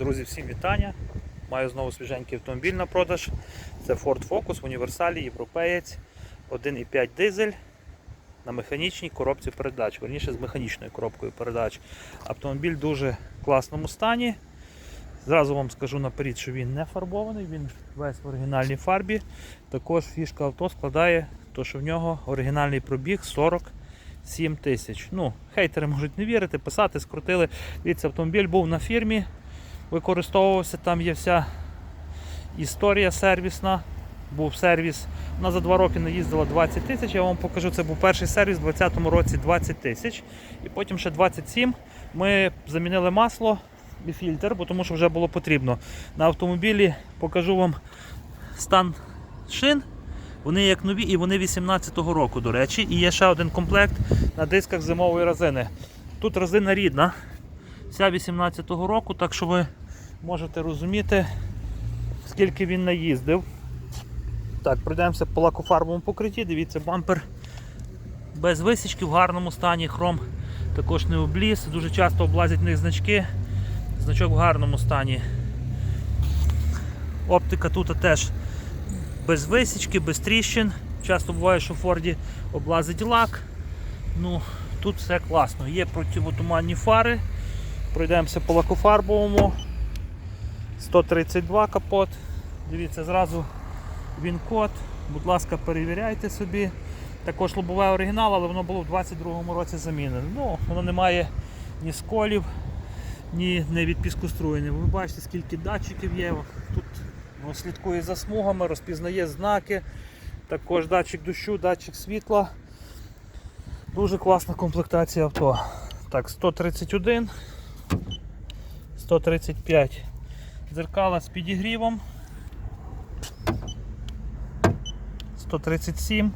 Друзі, всім вітання. Маю знову свіженький автомобіль на продаж. Це Ford Focus в універсалі Європеєць 1,5 дизель на механічній коробці передач, верніше з механічною коробкою передач. Автомобіль в дуже класному стані. Зразу вам скажу наперед, що він не фарбований, він весь в оригінальній фарбі. Також фішка авто складає, то, що в нього оригінальний пробіг 47 тисяч. Ну, хейтери можуть не вірити, писати, скрутили. Дивіться, автомобіль був на фірмі, використовувався, там є вся історія сервісна. Був сервіс. Вона за два роки наїздила 20 тисяч. Я вам покажу, це був перший сервіс у 2020 році 20 тисяч. І потім ще 27. Ми замінили масло і фільтр, бо тому що вже було потрібно. На автомобілі покажу вам стан шин. Вони як нові і вони 18-го року, до речі. І є ще один комплект на дисках зимової резини. Тут резина рідна, вся 18-го року, так що ви можете розуміти, скільки він наїздив. Так, пройдемося по лакофарбовому покритті. Дивіться, бампер без висічки в гарному стані, хром також не обліз. Дуже часто облазять в них значки. Значок в гарному стані. Оптика тут теж без висічки, без тріщин. Часто буває, що в Форді облазить лак. Ну, Тут все класно. Є противотуманні фари. Пройдемося по лакофарбовому. 132 капот. Дивіться, зразу він код. Будь ласка, перевіряйте собі. Також лобове оригінал, але воно було в 22-му році замінене. Ну, воно не має ні сколів, ні не від піскоструєння. Ви бачите, скільки датчиків є. Тут воно слідкує за смугами, розпізнає знаки. Також датчик дощу, датчик світла. Дуже класна комплектація авто. Так, 131, 135 дзеркала з підігрівом. 137,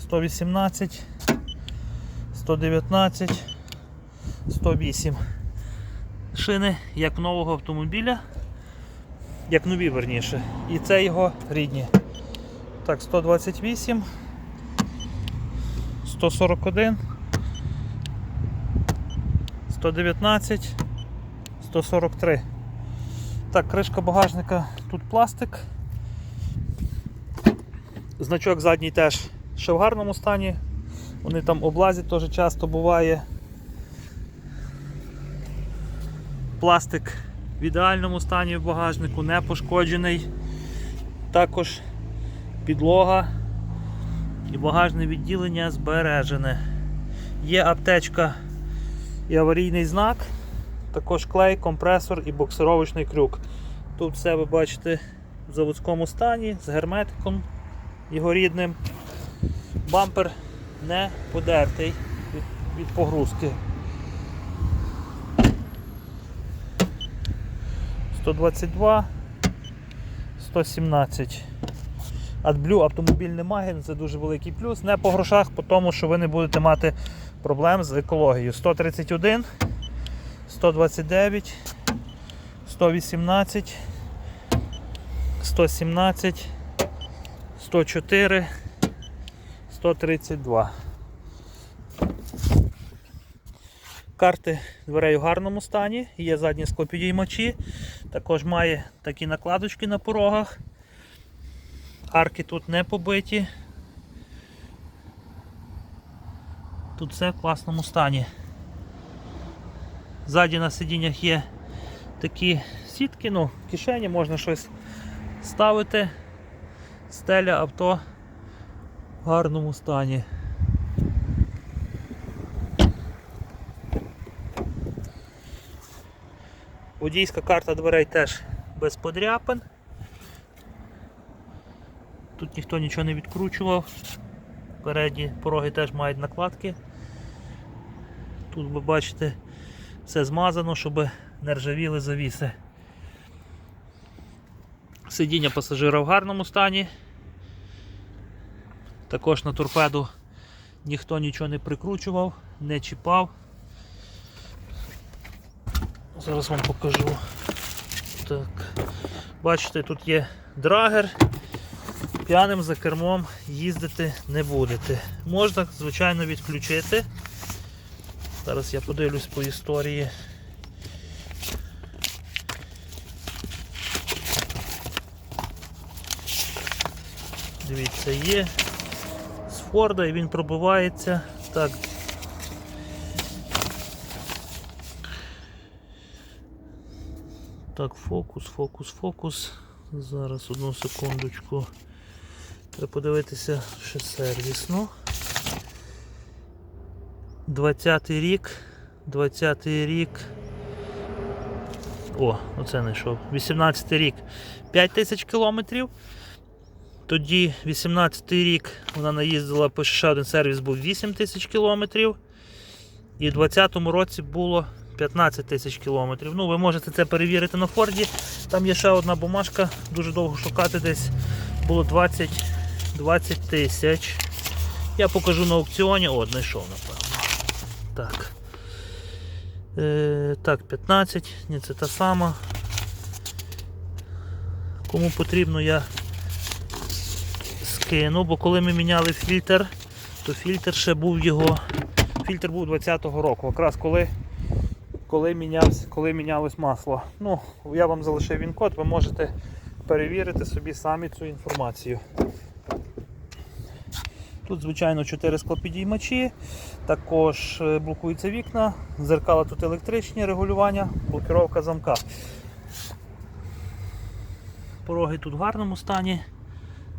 118, 119, 108. Шини як нового автомобіля, як нові верніше. І це його рідні. Так, 128, 141, 119, 143. Так, кришка багажника, тут пластик. Значок задній теж ще в гарному стані. Вони там облазять теж часто буває. Пластик в ідеальному стані в багажнику, не пошкоджений. Також підлога і багажне відділення збережене. Є аптечка і аварійний знак, також клей, компресор і боксировочний крюк. Тут все ви бачите в заводському стані з герметиком його рідним. Бампер не подертий від, від погрузки. 122, 117. AdBlue автомобіль немає, це дуже великий плюс. Не по грошах, по тому що ви не будете мати проблем з екологією. 131, 129, 118, 117. 104, 132. Карти дверей у гарному стані, є задні склопідіймачі, також має такі накладочки на порогах. Арки тут не побиті. Тут все в класному стані. Ззаді на сидіннях є такі сітки, ну, кишені, можна щось ставити стеля авто в гарному стані. Водійська карта дверей теж без подряпин. Тут ніхто нічого не відкручував. Передні пороги теж мають накладки. Тут ви бачите все змазано, щоб не ржавіли завіси. Сидіння пасажира в гарному стані. Також на торпеду ніхто нічого не прикручував, не чіпав. Зараз вам покажу. Так. Бачите, тут є драгер. П'яним за кермом їздити не будете. Можна, звичайно, відключити. Зараз я подивлюсь по історії. Дивіться, є з Форда і він пробивається. Так. Так, фокус, фокус, фокус. Зараз одну секундочку. Треба подивитися ще сервісно. 20 рік. 20 рік. О, оце знайшов. 18 й рік 5 тисяч кілометрів. Тоді 18 рік вона наїздила, пише ще один сервіс був 8 тисяч кілометрів. І в 20-му році було 15 тисяч кілометрів. Ну, ви можете це перевірити на Форді. Там є ще одна бумажка, дуже довго шукати десь. Було 20, 20 тисяч. Я покажу на аукціоні. О, знайшов, напевно. Так. Е, так, 15. Ні, це та сама. Кому потрібно, я скину, бо коли ми міняли фільтр, то фільтр ще був його. Фільтр був 20-го року, якраз коли, коли, мінявся, коли мінялось масло. Ну, я вам залишив він код, ви можете перевірити собі самі цю інформацію. Тут, звичайно, 4 склопідіймачі, також е, блокуються вікна, зеркала тут електричні регулювання, блокировка замка. Пороги тут в гарному стані.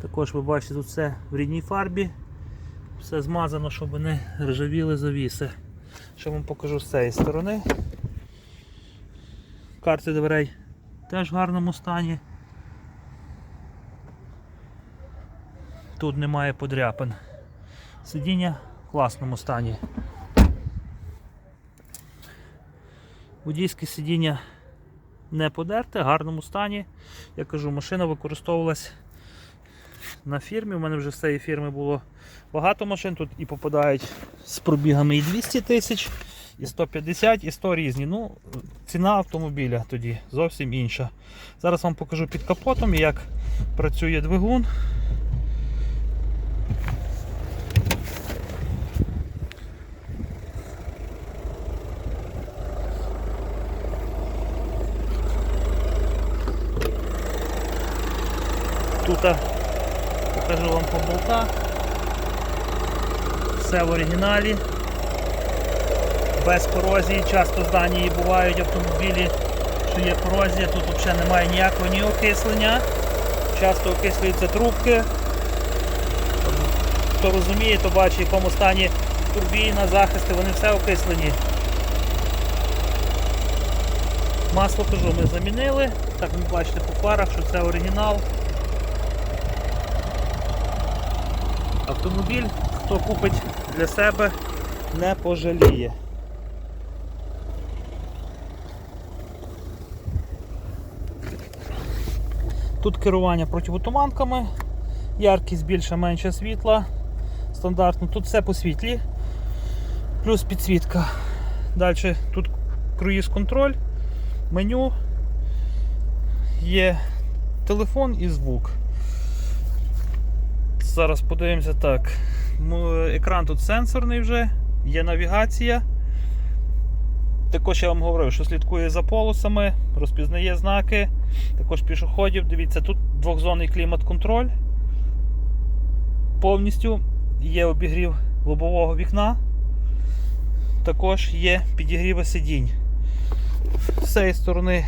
Також ви бачите тут все в рідній фарбі. Все змазано, щоб не ржавіли завіси. Ще вам покажу з цієї сторони. Карти дверей теж в гарному стані. Тут немає подряпин. Сидіння в класному стані. Водійське сидіння не подерте, в гарному стані. Я кажу, машина використовувалась на фірмі. У мене вже з цієї фірми було багато машин. Тут і попадають з пробігами і 200 тисяч, і 150, і 100 різні. Ну, ціна автомобіля тоді зовсім інша. Зараз вам покажу під капотом, як працює двигун. Тут покажу вам по болтах. Все в оригіналі. Без корозії. Часто з Данії бувають автомобілі, що є корозія, тут взагалі немає ніякого ні окислення. Часто окислюються трубки. Хто розуміє, то бачить, в якому стані турбіна, захисти, вони все окислені. Масло кажу, ми замінили. Так ви бачите по фарах, що це оригінал. Автомобіль, хто купить для себе, не пожаліє. Тут керування противотуманками, яркість більше, менше світла. Стандартно, тут все по світлі, плюс підсвітка. Далі тут круїз контроль, меню, є телефон і звук. Зараз подивимося так. Екран тут сенсорний вже, є навігація. Також я вам говорив, що слідкує за полосами, розпізнає знаки, також пішоходів. Дивіться, тут двохзонний клімат-контроль. Повністю є обігрів лобового вікна. Також є підігріви сидінь. З цієї сторони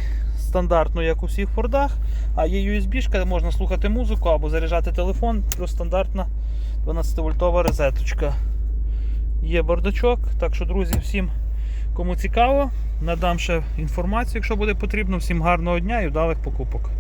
стандартно, як у всіх фордах, а є USB, можна слухати музику або заряджати телефон, плюс стандартна 12-вольтова розеточка. Є бардачок, так що, друзі, всім, кому цікаво, надам ще інформацію, якщо буде потрібно. Всім гарного дня і вдалих покупок.